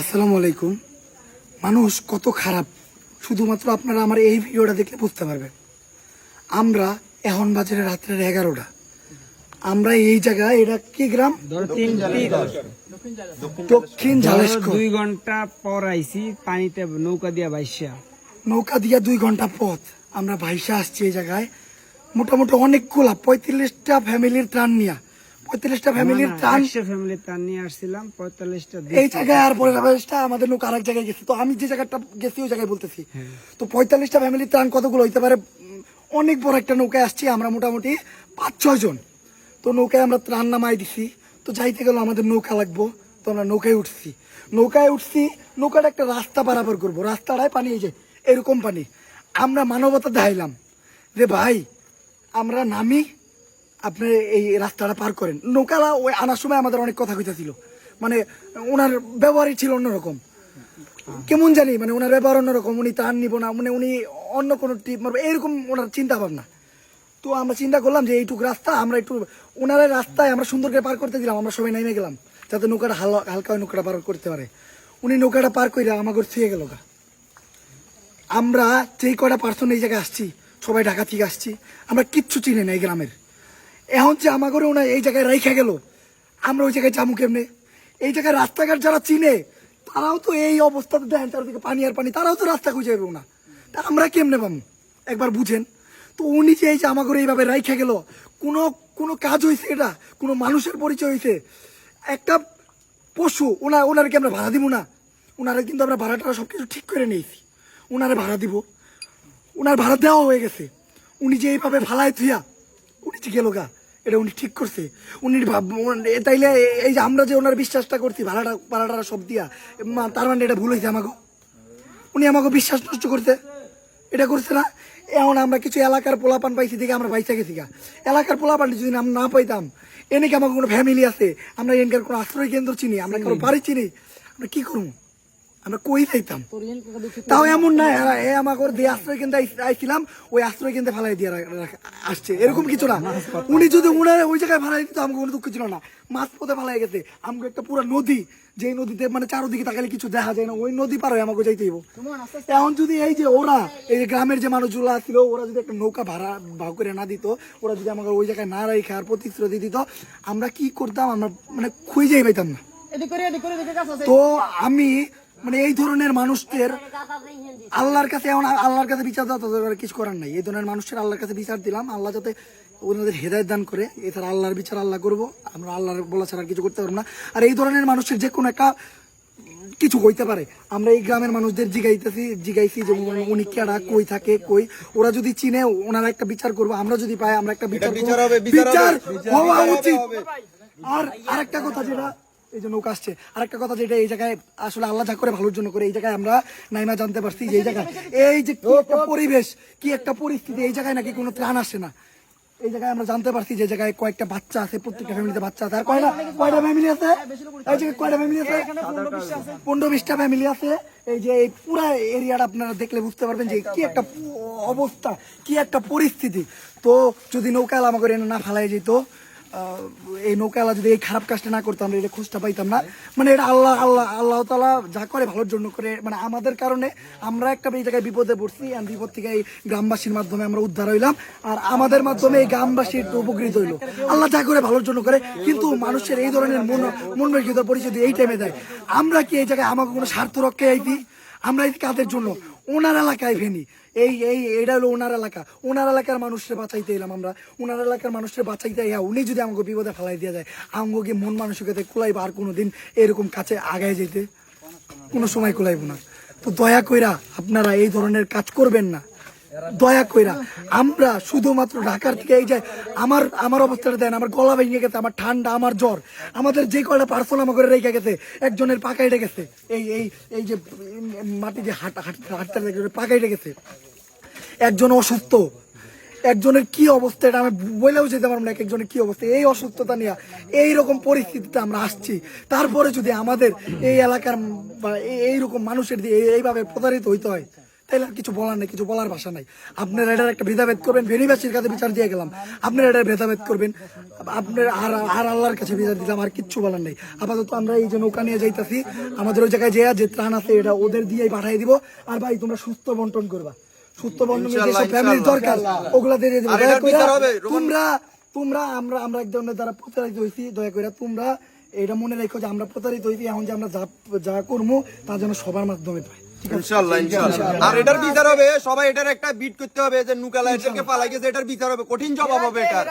আসসালামু আলাইকুম। মানুষ কত খারাপ শুধুমাত্র আপনারা আমার এই ভিডিওটা দেখলে বুঝতে পারবেন। আমরা এখন বাজারে রাত্রের এগারোটা। আমরা এই জায়গায় এটা কি গ্রাম? দক্ষিণ ঝালেস্কর দুই ঘণ্টা পর আইছি পানিতে নৌকা দিয়া বাইসা নৌকা দিয়া দুই ঘণ্টা পথ। আমরা ভাইসা আসছি এই জায়গায়। মোটামুটি অনেকগুলা পঁয়ত্রিশটা ফ্যামিলির ত্রাণ নিয়া। পঁয়ত্রিশটা ফ্যামিলির ত্রাণ। একশো ফ্যামিলি তার নিয়ে আসছিলাম পঁয়তাল্লিশটা এই জায়গায় আর আমাদের লোক আরেক জায়গায় গেছে। তো আমি যে জায়গাটা গেছি ওই জায়গায় বলতেছি। তো পঁয়তাল্লিশটা ফ্যামিলির ত্রাণ কতগুলো? হইতে পারে অনেক বড় একটা নৌকায় আসছি আমরা মোটামুটি পাঁচ ছয় জন। তো নৌকায় আমরা ত্রাণ নামাই দিছি। তো যাইতে গেল আমাদের নৌকা লাগবো। তো আমরা নৌকায় উঠছি। নৌকায় উঠছি নৌকাটা একটা রাস্তা পারাপার করব। রাস্তাটায় পানি এই যে এরকম পানি। আমরা মানবতা দেখাইলাম। যে ভাই আমরা নামি আপনি এই রাস্তাটা পার করেন। নৌকালা ওই আনার সময় আমাদের অনেক কথা কইতা ছিল মানে ওনার ব্যবহারই ছিল অন্যরকম। কেমন জানি মানে ওনার ব্যবহার অন্যরকম, উনি তার নিব না মানে উনি অন্য কোনো টিপ মারবে, এরকম ওনার চিন্তা ভাবনা তো আমরা চিন্তা করলাম যে এইটুক রাস্তা, আমরা একটু ওনার রাস্তায় আমরা সুন্দর করে পার করতে দিলাম, আমরা সবাই নেমে গেলাম, যাতে নৌকাটা হাল- হালকা নৌকাটা পার করতে পারে। উনি নৌকাটা পার করে আমাকে ছুঁয়ে গেল গা। আমরা যেই কয়টা পার্সন এই জায়গায় আসছি, সবাই ঢাকা থেকে আসছি, আমরা কিচ্ছু চিনি না এই গ্রামের। এখন যে আমার করে ওনা এই জায়গায় রাইখা গেল, আমরা ওই জায়গায় যাব কেমনে? এই জায়গায় রাস্তাঘাট যারা চিনে, তারাও তো এই অবস্থাতে দেখেন, চারদিকে পানি আর পানি, তারাও তো রাস্তা খুঁজে যাবে না। তা আমরা কেমনে পাবো? একবার বুঝেন। তো উনি যে এই যে আমার করে এইভাবে রাইখা গেল, কোনো কোনো কাজ হয়েছে এটা? কোনো মানুষের পরিচয় হয়েছে একটা পশু ওনার ওনারকে আমরা ভাড়া দিব না। ওনারা কিন্তু আমরা ভাড়াটা সব কিছু ঠিক করে নিয়েছি। ওনারে ভাড়া দিব। ওনার ভাড়া দেওয়া হয়ে গেছে। উনি যে এইভাবে ভালায় থুয়া উনি যে গেল গা। এটা উনি ঠিক করছে। উনি ভাব- তাইলে এই যে আমরা যে ওনার বিশ্বাসটা করছি ভাড়াটা ভাড়াটা সব দিয়া তার মানে এটা ভুল হয়েছে আমাকে উনি আমাকে বিশ্বাস নষ্ট করতে এটা করছে না। এখন আমরা কিছু এলাকার পোলাপান পাইছি দেখে আমরা বাইসা গেছি গা। এলাকার পোলাপান যদি আমরা না পাইতাম, এনে কি আমাকে কোনো ফ্যামিলি আছে? আমরা এনকার কোনো আশ্রয় কেন্দ্র চিনি? আমরা কারও বাড়ি চিনি? আমরা কি করব? আমরা কই যাইতাম? তাও এমন না এ আমাকে ওর দিয়ে আশ্রয় কেন্দ্রে আইছিলাম ওই আশ্রয় কেন্দ্রে ফেলাই দিয়ে আসছে। এরকম কিছু না। উনি যদি উনার ওই জায়গায় ফেলাই দিত আমাকে কোনো দুঃখ ছিল না। মাছ পথে ফেলাই গেছে। আমাকে একটা পুরো নদী যে নদীতে মানে চারোদিকে তাকালে কিছু দেখা যায় না ওই নদী পার হয়ে আমাকে যাইতে হইব। এখন যদি এই যে ওরা এই যে গ্রামের যে মানুষগুলো ছিল ওরা যদি একটা নৌকা ভাড়া ভাগ করে না দিত ওরা যদি আমাকে ওই জায়গায় না রেখে আর প্রতিশ্রুতি দিত আমরা কি করতাম? আমরা মানে খুঁজেই পাইতাম না। তো আমি মানে এই ধরনের মানুষদের আল্লাহর কাছে এখন আল্লাহর কাছে বিচার দেওয়া তাদের কিছু করার নাই। এই ধরনের মানুষের আল্লাহর কাছে বিচার দিলাম। আল্লাহ যাতে ওনাদের হেদায়ত দান করে এছাড়া আল্লাহর বিচার আল্লাহ করব। আমরা আল্লাহর বলা ছাড়া কিছু করতে পারব না। আর এই ধরনের মানুষের যে কোনো একটা কিছু হইতে পারে। আমরা এই গ্রামের মানুষদের জিগাইতেছি জিগাইছি যে উনি- কেডা কই থাকে কই? ওরা যদি চিনে ওনারা একটা বিচার করব আমরা যদি পাই আমরা একটা বিচার। বিচার হওয়া উচিত। আর আরেকটা কথা যেটা এই যে নৌকা আসছে। আরেকটা কথা যেটা এই জায়গায় আসলে আল্লাহ যা করে ভালোর জন্য করে, এই জায়গায় আমরা নাইমা জানতে পারছি যে এই জায়গায় এই যে একটা পরিবেশ, কি একটা পরিস্থিতি, এই জায়গায় নাকি কোনো ত্রাণ আসে না। এই জায়গায় আমরা জানতে পারছি যে জায়গায় কয়েকটা বাচ্চা আছে, প্রত্যেকটা ফ্যামিলিতে বাচ্চা আছে। আর কয়টা ফ্যামিলি আছে? এই জায়গায় কয়টা ফ্যামিলি আছে? পনেরো বিশটা ফ্যামিলি আছে। এই যে এই পুরা এরিয়াটা আপনারা দেখলে বুঝতে পারবেন যে কি একটা অবস্থা, কি একটা পরিস্থিতি। তো যদি নৌকা আমাকে না ফেলাই যেত এই নৌকালা যদি এই খারাপ কাজটা না করতাম এটা খোঁজটা পাইতাম না। মানে এটা আল্লাহ আল্লাহ আল্লাহ তালা যা করে ভালোর জন্য করে। মানে আমাদের কারণে আমরা একটা এই জায়গায় বিপদে পড়ছি আর বিপদ থেকে এই গ্রামবাসীর মাধ্যমে আমরা উদ্ধার হইলাম। আর আমাদের মাধ্যমে এই গ্রামবাসী একটু উপকৃত হইল। আল্লাহ যা করে ভালোর জন্য করে, কিন্তু মানুষের এই ধরনের মন মন রেখিত পরিচয় এই টাইমে দেয়, আমরা কি এই জায়গায় আমাকে কোনো স্বার্থ রক্ষায় আইতি আমরা এই কাদের জন্য? ওনার এলাকায় ভেনি। এই এই, এটা হলো ওনার এলাকা। ওনার এলাকার মানুষের বাঁচাইতে এলাম আমরা। ওনার এলাকার মানুষের বাঁচাইতে হ্যাঁ উনি যদি আমাকে বিপদে ফেলাই দিয়ে যায় আমাকে মন মানসিকতা কুলাইব আর কোনো দিন এরকম কাছে আগায় যেতে কোনো সময় কুলাইব না। তো দয়া কইরা আপনারা এই ধরনের কাজ করবেন না। দয়া কইরা, আমরা শুধুমাত্র ঢাকার থেকে এই যে আমার আমার অবস্থাটা দেন, আমার গলা ভেঙে গেছে, আমার ঠান্ডা, আমার জ্বর, আমাদের যে কয়টা পার্সল আমাকে রেখে গেছে, একজনের পাকাইটে গেছে, এই এই এই যে মাটি যে হাঁটা, হাঁটতে হাঁটতে পাকাইটে গেছে, একজন অসুস্থ, একজনের কি অবস্থা, এটা আমি বলেও যেতে পারব না এক একজনের কি অবস্থা, এই অসুস্থতা নিয়ে, এইরকম পরিস্থিতিতে আমরা আসছি, তারপরে যদি আমাদের এই এলাকার এই- এইরকম মানুষের দিয়ে এই- এইভাবে প্রতারিত হইতে হয় তাইলে আর কিছু বলার নেই কিছু বলার ভাষা নাই। আপনারা এটার একটা ভেদাভেদ করবেন ভেনিবাসীর কাছে বিচার দিয়ে গেলাম। আপনারা এটার ভেদাভেদ করবেন আপনার আর আর আল্লাহর কাছে বিচার দিলাম আর কিচ্ছু বলার নেই। আপাতত আমরা এই যে নৌকা নিয়ে যাইতাছি আমাদের ওই জায়গায় যে যে ত্রাণ আছে এটা ওদের দিয়েই পাঠিয়ে দিব। আর ভাই তোমরা সুস্থ বন্টন করবা। সুস্থ বন্টন ফ্যামিলির দরকার ওগুলা দিয়ে তোমরা তোমরা আমরা আমরা এক ধরনের দ্বারা প্রতারিত হয়েছি দয়া করে তোমরা এটা মনে রেখো যে আমরা প্রতারিত হয়েছি এখন যে আমরা যা যা করব তা যেন সবার মাধ্যমে পাই ইনশাল্লাহ ইনশাল্লাহ আর এটার বিচার হবে সবাই এটার একটা বিট করতে হবে যে নুকালা এটাকে পালাই গেছে এটার বিচার হবে। কঠিন জবাব হবে এটার।